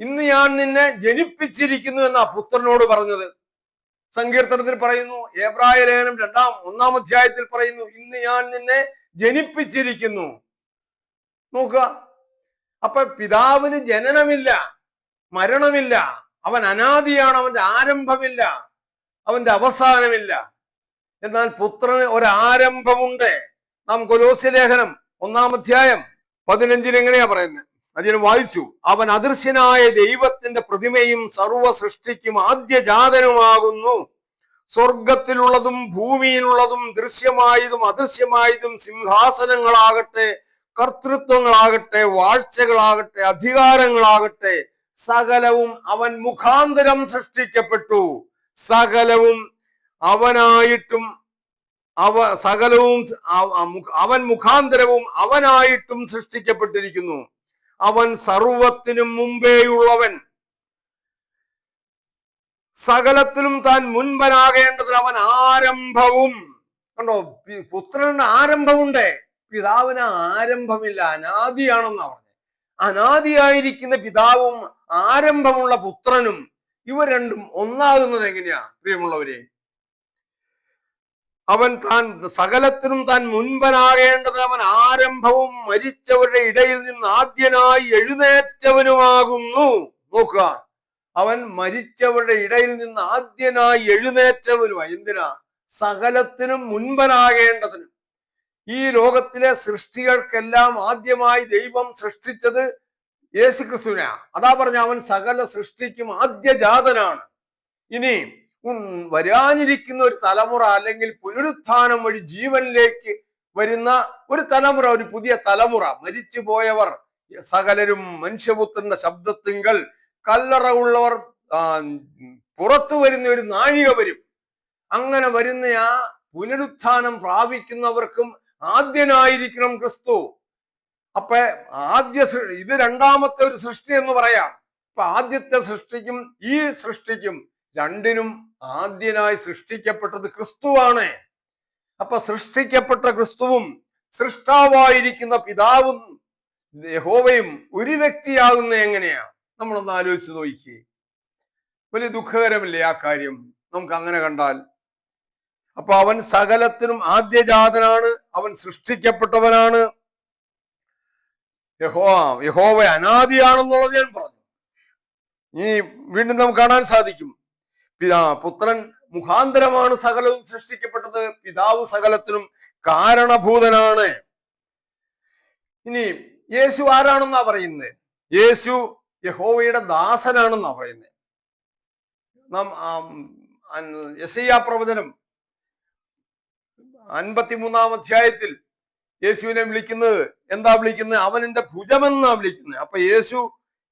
ഇന്ന് ഞാൻ നിന്നെ ജനിപ്പിച്ചിരിക്കുന്നു എന്നാ പുത്രനോട് പറഞ്ഞത്. സങ്കീർത്തനത്തിൽ പറയുന്നു ഏബ്രായ ലേഖനം രണ്ടാം ഒന്നാം അധ്യായത്തിൽ പറയുന്നു ഇന്ന് ഞാൻ നിന്നെ ജനിപ്പിച്ചിരിക്കുന്നു. നോക്കുക അപ്പൊ പിതാവിന് ജനനമില്ല മരണമില്ല അവൻ അനാദിയാണ് അവന്റെ ആരംഭമില്ല അവന്റെ അവസാനമില്ല. എന്നാൽ പുത്രന് ഒരാരംഭമുണ്ട്. നാം കൊലോസ്യ ലേഖനം ഒന്നാം അധ്യായം പതിനഞ്ചിന് എങ്ങനെയാ പറയുന്നത്? അതിന് വായിച്ചു അവൻ അദൃശ്യനായ ദൈവത്തിന്റെ പ്രതിമയും സർവ സൃഷ്ടിക്കും ആദ്യജാതനുമാകുന്നു. സ്വർഗത്തിലുള്ളതും ഭൂമിയിലുള്ളതും ദൃശ്യമായതും അദൃശ്യമായതും സിംഹാസനങ്ങളാകട്ടെ കർത്തൃത്വങ്ങളാകട്ടെ വാഴ്ചകളാകട്ടെ അധികാരങ്ങളാകട്ടെ സകലവും അവൻ മുഖാന്തരം സൃഷ്ടിക്കപ്പെട്ടു. സകലവും അവനായിട്ടും അവ സകലവും അവ- അവ- അവൻ മുഖാന്തരവും അവനായിട്ടും സൃഷ്ടിക്കപ്പെട്ടിരിക്കുന്നു. അവൻ സർവത്തിനും മുമ്പേയുള്ളവൻ. സകലത്തിലും താൻ മുൻപനാകേണ്ടതിന് അവൻ ആരംഭവും. കണ്ടോ പുത്രന്റെ പുത്രന് ആരംഭമുണ്ട്. പിതാവിന് ആരംഭമില്ല. അനാദിയാണെന്നാ പറഞ്ഞത് അനാദിയായിരിക്കുന്ന പിതാവും ആരംഭമുള്ള പുത്രനും ഇവ രണ്ടും ഒന്നാകുന്നത് എങ്ങനെയാ? പ്രിയമുള്ളവരെ അവൻ താൻ സകലത്തിനും താൻ മുൻപനാകേണ്ടതിന് അവൻ ആരംഭവും മരിച്ചവരുടെ ഇടയിൽ നിന്ന് ആദ്യനായി എഴുന്നേറ്റവനുമാകുന്നു. നോക്കുക. അവൻ മരിച്ചവരുടെ ഇടയിൽ നിന്ന് ആദ്യനായി എഴുന്നേറ്റവനുമായി. എന്തിനാ? സകലത്തിനും മുൻപനാകേണ്ടതിന്. ഈ ലോകത്തിലെ സൃഷ്ടികൾക്കെല്ലാം ആദ്യമായി ദൈവം സൃഷ്ടിച്ചത് യേശുക്രിസ്തുവിനാ. അതാ പറഞ്ഞ അവൻ സകല സൃഷ്ടിക്കും ആദ്യജാതനാണ്. ഇനി വരാനിരിക്കുന്ന ഒരു തലമുറ അല്ലെങ്കിൽ പുനരുത്ഥാനം വഴി ജീവനിലേക്ക് വരുന്ന ഒരു തലമുറ ഒരു പുതിയ തലമുറ. മരിച്ചു പോയവർ സകലരും മനുഷ്യപുത്രന്റെ ശബ്ദത്തിങ്കൽ കല്ലറ ഉള്ളവർ പുറത്തു വരുന്ന ഒരു നാഴിക വരും. അങ്ങനെ വരുന്ന ആ പുനരുത്ഥാനം പ്രാപിക്കുന്നവർക്കും ആദ്യനായിരിക്കണം ക്രിസ്തു. അപ്പൊ ആദ്യ ഇത് രണ്ടാമത്തെ ഒരു സൃഷ്ടി എന്ന് പറയാം. അപ്പൊ ആദ്യത്തെ സൃഷ്ടിക്കും ഈ സൃഷ്ടിക്കും രണ്ടിനും ആദ്യനായി സൃഷ്ടിക്കപ്പെട്ടത് ക്രിസ്തുവാണ്. അപ്പൊ സൃഷ്ടിക്കപ്പെട്ട ക്രിസ്തുവും സൃഷ്ടാവായിരിക്കുന്ന പിതാവും യഹോവയും ഒരു വ്യക്തിയാകുന്ന എങ്ങനെയാ? നമ്മളൊന്ന് ആലോചിച്ച് നോക്കി വലിയ ദുഃഖകരമില്ലേ ആ കാര്യം? നമുക്ക് അങ്ങനെ കണ്ടാൽ അപ്പൊ അവൻ സകലത്തിനും ആദ്യജാതനാണ്. അവൻ സൃഷ്ടിക്കപ്പെട്ടവനാണ്. യഹോ യഹോവ അനാദിയാണെന്നുള്ളത് ഞാൻ പറഞ്ഞു. ഇനി വീണ്ടും നമുക്ക് കാണാൻ സാധിക്കും. പിതാ പുത്രൻ മുഖാന്തരമാണ് സകലവും സൃഷ്ടിക്കപ്പെട്ടത്. പിതാവ് സകലത്തിനും കാരണഭൂതനാണ്. ഇനി യേശു ആരാണെന്നാ പറയുന്നത് യേശു യഹോവയുടെ ദാസനാണെന്നാ പറയുന്നത് നാം യശയ്യ പ്രവചനം അൻപത്തിമൂന്നാം അധ്യായത്തിൽ യേശുവിനെ വിളിക്കുന്നത്. എന്താ വിളിക്കുന്നത്? അവൻ എന്റെ ഭുജമെന്നാ വിളിക്കുന്നത്. അപ്പൊ യേശു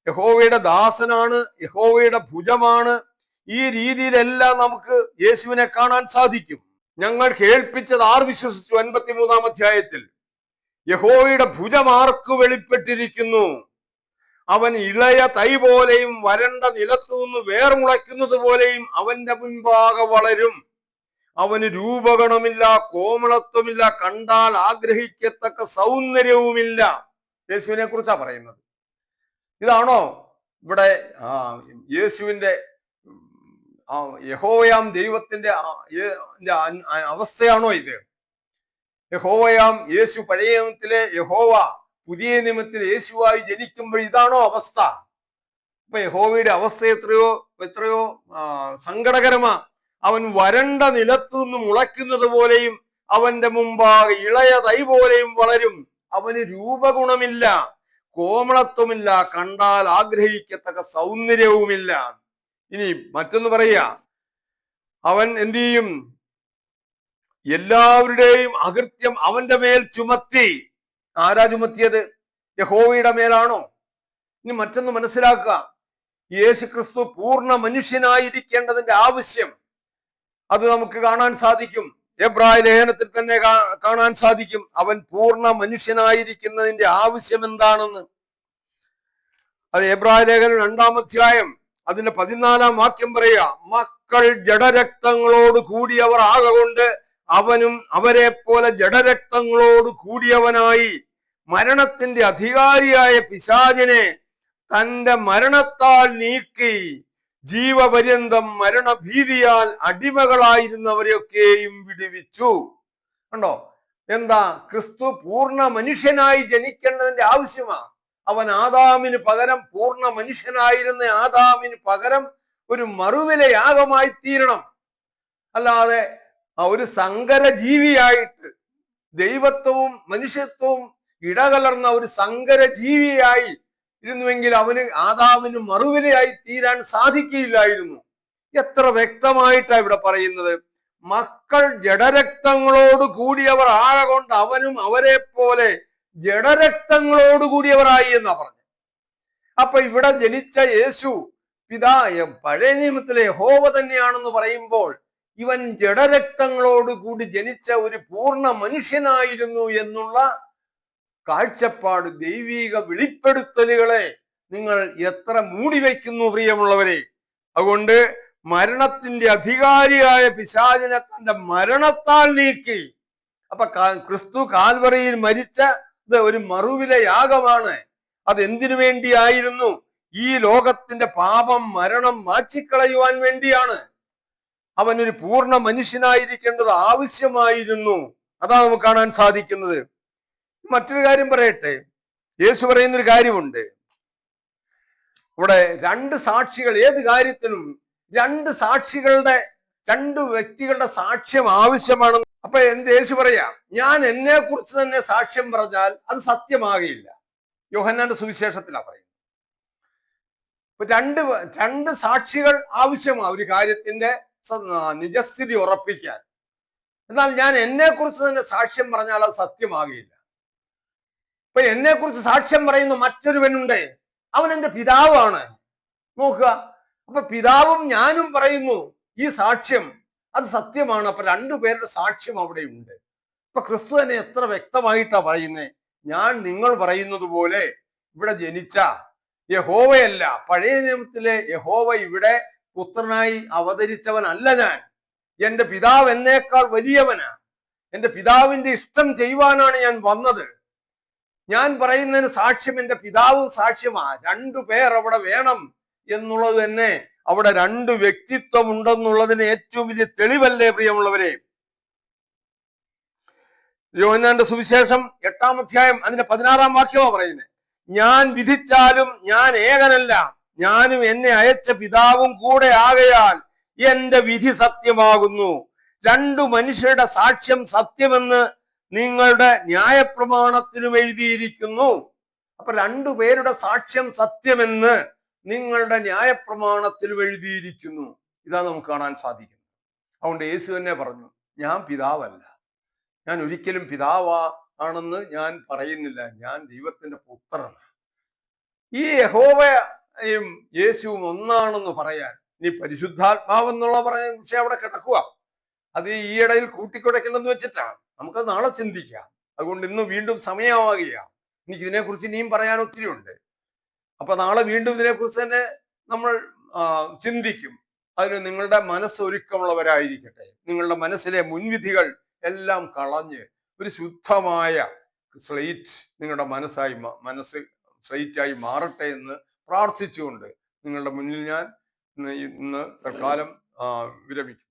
യഹോവയുടെ ദാസനാണ് യഹോവയുടെ ഭുജമാണ്. ഈ രീതിയിലെല്ലാം നമുക്ക് യേശുവിനെ കാണാൻ സാധിക്കും. ഞങ്ങൾ കേൾപ്പിച്ചത് ആർ വിശ്വസിച്ചു അൻപത്തിമൂന്നാം അധ്യായത്തിൽ? യഹോവയുടെ ഭുജം ആർക്ക് വെളിപ്പെട്ടിരിക്കുന്നു? അവൻ ഇളയ തൈ പോലെയും വരണ്ട നിലത്തു നിന്ന് വേർമുളയ്ക്കുന്നത് പോലെയും അവന്റെ മുൻപാകെ വളരും. അവന് രൂപഗണമില്ല കോമളത്വമില്ല കണ്ടാൽ ആഗ്രഹിക്കത്തക്ക സൗന്ദര്യവുമില്ല. യേശുവിനെ കുറിച്ചാ പറയുന്നത്. ഇതാണോ ഇവിടെ ആ യഹോവയാം ദൈവത്തിന്റെ അവസ്ഥയാണോ ഇത്? യഹോവയാം യേശു പഴയ നിയമത്തിലെ യഹോവ പുതിയ നിയമത്തിൽ യേശുവായി ജനിക്കുമ്പോൾ ഇതാണോ അവസ്ഥ? ഇപ്പൊ യഹോവയുടെ അവസ്ഥ എത്രയോ എത്രയോ സങ്കടകരമാ. അവൻ വരണ്ട നിലത്തു നിന്ന് മുളയ്ക്കുന്നത് പോലെയും അവന്റെ മുമ്പാകെ ഇളയ തൈ പോലെയും വളരും. അവന് രൂപഗുണമില്ല. കോമളത്വമില്ല. കണ്ടാൽ ആഗ്രഹിക്കത്തക്ക സൗന്ദര്യവുമില്ല. ഇനി മറ്റൊന്ന് പറയുക. അവൻ എന്തു ചെയ്യും? എല്ലാവരുടെയും അകൃത്യം അവന്റെ മേൽ ചുമത്തി. ആരാ ചുമത്തിയത്? യഹോവയുടെ മേലാണോ? ഇനി മറ്റൊന്ന് മനസ്സിലാക്കുക. യേശു ക്രിസ്തു പൂർണ മനുഷ്യനായിരിക്കേണ്ടതിന്റെ ആവശ്യം. അത് നമുക്ക് കാണാൻ സാധിക്കും. എബ്രായ ലേഖനത്തിൽ തന്നെ കാണാൻ സാധിക്കും. അവൻ പൂർണ മനുഷ്യനായിരിക്കുന്നതിന്റെ ആവശ്യം എന്താണെന്ന്. അത് എബ്രായ ലേഖനം രണ്ടാം അധ്യായം അതിന്റെ പതിനാലാം വാക്യം പറയുക മക്കൾ ജഡരക്തങ്ങളോട് കൂടിയവർ ആകൊണ്ട് അവനും അവരെ പോലെ ജഡരക്തങ്ങളോട് കൂടിയവനായി. മരണത്തിന്റെ അധികാരിയായ പിശാചിനെ തന്റെ മരണത്താൽ നീക്കി. ജീവപര്യന്തം മരണഭീതിയാൽ അടിമകളായിരുന്നവരെയൊക്കെയും വിടുവിച്ചു. കണ്ടോ? എന്താ? ക്രിസ്തു പൂർണ മനുഷ്യനായി ജനിക്കേണ്ടതിന്റെ ആവശ്യമാ. അവൻ ആദാമിന് പകരം പൂർണ മനുഷ്യനായിരുന്ന ആദാമിന് പകരം ഒരു മറുവില യാഗമായി തീരണം അല്ലാതെ ഒരു സങ്കര ജീവിയായിട്ട് ദൈവത്വവും മനുഷ്യത്വവും ഇടകലർന്ന ഒരു സങ്കര ജീവിയായി ഇരുന്നുവെങ്കിൽ അവന് ആദാവിന് മറുവിലയായി തീരാൻ സാധിക്കില്ലായിരുന്നു എത്ര വ്യക്തമായിട്ടാ ഇവിടെ പറയുന്നത്? മക്കൾ ജഡരക്തങ്ങളോട് കൂടിയവർ ആകൊണ്ട് അവനും അവരെ പോലെ ജഡരക്തങ്ങളോട് കൂടിയവരായി എന്നാ പറഞ്ഞു അപ്പൊ ഇവിടെ ജനിച്ച യേശു പിതാ പഴയ നിയമത്തിലെ ഹോവ തന്നെയാണെന്ന് പറയുമ്പോൾ ഇവൻ ജഡരക്തങ്ങളോട് കൂടി ജനിച്ച ഒരു പൂർണ മനുഷ്യനായിരുന്നു എന്നുള്ള കാഴ്ചപ്പാട് ദൈവീക വെളിപ്പെടുത്തലുകളെ നിങ്ങൾ എത്ര മൂടി വയ്ക്കുന്നു പ്രിയമുള്ളവരെ. അതുകൊണ്ട് മരണത്തിന്റെ അധികാരിയായ പിശാചിനെ തന്റെ മരണത്താൽ നീക്കി. അപ്പൊ ക്രിസ്തു കാൽവറിയിൽ മരിച്ച ഒരു മറുവില യാഗമാണ്. അത് എന്തിനു വേണ്ടിയായിരുന്നു? ഈ ലോകത്തിന്റെ പാപം മരണം മാറ്റിക്കളയുവാൻ വേണ്ടിയാണ്. അവനൊരു പൂർണ മനുഷ്യനായിരിക്കേണ്ടത് ആവശ്യമായിരുന്നു. അതാണ് നമുക്ക് കാണാൻ സാധിക്കുന്നത്. മറ്റൊരു കാര്യം പറയട്ടെ. യേശു പറയുന്നൊരു കാര്യമുണ്ട്. ഇവിടെ രണ്ട് സാക്ഷികൾ ഏത് കാര്യത്തിനും രണ്ട് സാക്ഷികളുടെ രണ്ട് വ്യക്തികളുടെ സാക്ഷ്യം ആവശ്യമാണ്. അപ്പൊ എന്ത് യേശു പറയാ? ഞാൻ എന്നെ കുറിച്ച് തന്നെ സാക്ഷ്യം പറഞ്ഞാൽ അത് സത്യമാകില്ല. യോഹന്നാന്റെ സുവിശേഷത്തിലാ പറയുന്നത്. ഇപ്പൊ രണ്ട് രണ്ട് സാക്ഷികൾ ആവശ്യമാണ് ഒരു കാര്യത്തിന്റെ നിജസ്ഥിതി ഉറപ്പിക്കാൻ. എന്നാൽ ഞാൻ എന്നെ കുറിച്ച് തന്നെ സാക്ഷ്യം പറഞ്ഞാൽ അത് സത്യമാകില്ല. ഇപ്പൊ എന്നെ കുറിച്ച് സാക്ഷ്യം പറയുന്ന മറ്റൊരുവനുണ്ട്. അവൻ എന്റെ പിതാവാണ്. നോക്കുക. അപ്പൊ പിതാവും ഞാനും പറയുന്നു ഈ സാക്ഷ്യം അത് സത്യമാണ്. അപ്പൊ രണ്ടുപേരുടെ സാക്ഷ്യം അവിടെ ഉണ്ട് ഇപ്പൊ ക്രിസ്തു തന്നെ എത്ര വ്യക്തമായിട്ടാ പറയുന്നത് ഞാൻ നിങ്ങൾ പറയുന്നത് പോലെ ഇവിടെ ജനിച്ച യഹോവയല്ല. പഴയ നിയമത്തിലെ യഹോവ ഇവിടെ പുത്രനായി അവതരിച്ചവനല്ല ഞാൻ. എന്റെ പിതാവ് എന്നേക്കാൾ വലിയവനാ. എന്റെ പിതാവിന്റെ ഇഷ്ടം ചെയ്യുവാനാണ് ഞാൻ വന്നത്. ഞാൻ പറയുന്നതിന് സാക്ഷ്യം എന്റെ പിതാവും സാക്ഷ്യമാ. രണ്ടു പേർ അവിടെ വേണം എന്നുള്ളത് തന്നെ അവിടെ രണ്ട് വ്യക്തിത്വം ഉണ്ടെന്നുള്ളതിന് ഏറ്റവും വലിയ തെളിവല്ലേ പ്രിയമുള്ളവരെ? യോഹനാന്റെ സുവിശേഷം എട്ടാം അധ്യായം അതിന്റെ പതിനാറാം വാക്യമാണ് പറയുന്നത്. ഞാൻ വിധിച്ചാലും ഞാൻ ഏകനല്ല. ഞാനും എന്നെ അയച്ച പിതാവും കൂടെ ആകയാൽ എന്റെ വിധി സത്യമാകുന്നു. രണ്ടു മനുഷ്യരുടെ സാക്ഷ്യം സത്യമെന്ന് നിങ്ങളുടെ ന്യായപ്രമാണത്തിലും എഴുതിയിരിക്കുന്നു. അപ്പൊ രണ്ടുപേരുടെ സാക്ഷ്യം സത്യമെന്ന് നിങ്ങളുടെ ന്യായപ്രമാണത്തിലും എഴുതിയിരിക്കുന്നു. ഇതാ നമുക്ക് കാണാൻ സാധിക്കുന്നത്. അതുകൊണ്ട് യേശു തന്നെ പറഞ്ഞു ഞാൻ പിതാവല്ല. ഞാൻ ഒരിക്കലും പിതാവാ ആണെന്ന് ഞാൻ പറയുന്നില്ല. ഞാൻ ദൈവത്തിന്റെ പുത്രനാണ് ഈ യഹോവയും യേശുവും ഒന്നാണെന്ന് പറയാൻ ഇനി പരിശുദ്ധാത്മാവെന്നുള്ള പറഞ്ഞ വിഷയം അവിടെ കിടക്കുക അത് ഈ ഇടയിൽ കൂട്ടിക്കുടയ്ക്കണമെന്ന് വെച്ചിട്ടാണ് നമുക്ക് നാളെ ചിന്തിക്കാം. അതുകൊണ്ട് ഇന്ന് വീണ്ടും സമയമാകുകയാണ് എനിക്ക് ഇതിനെക്കുറിച്ച് ഇനിയും പറയാൻ ഒത്തിരി ഉണ്ട് അപ്പൊ നാളെ വീണ്ടും ഇതിനെക്കുറിച്ച് തന്നെ നമ്മൾ ചിന്തിക്കും. അതിന് നിങ്ങളുടെ മനസ്സൊരുക്കമുള്ളവരായിരിക്കട്ടെ നിങ്ങളുടെ മനസ്സിലെ മുൻവിധികൾ എല്ലാം കളഞ്ഞ് ഒരു ശുദ്ധമായ സ്ലൈറ്റ് നിങ്ങളുടെ മനസ്സായി മനസ്സ് സ്ലൈറ്റായി മാറട്ടെ എന്ന് പ്രാർത്ഥിച്ചുകൊണ്ട് നിങ്ങളുടെ മുന്നിൽ ഞാൻ ഇന്ന് തൽക്കാലം വിരമിക്കും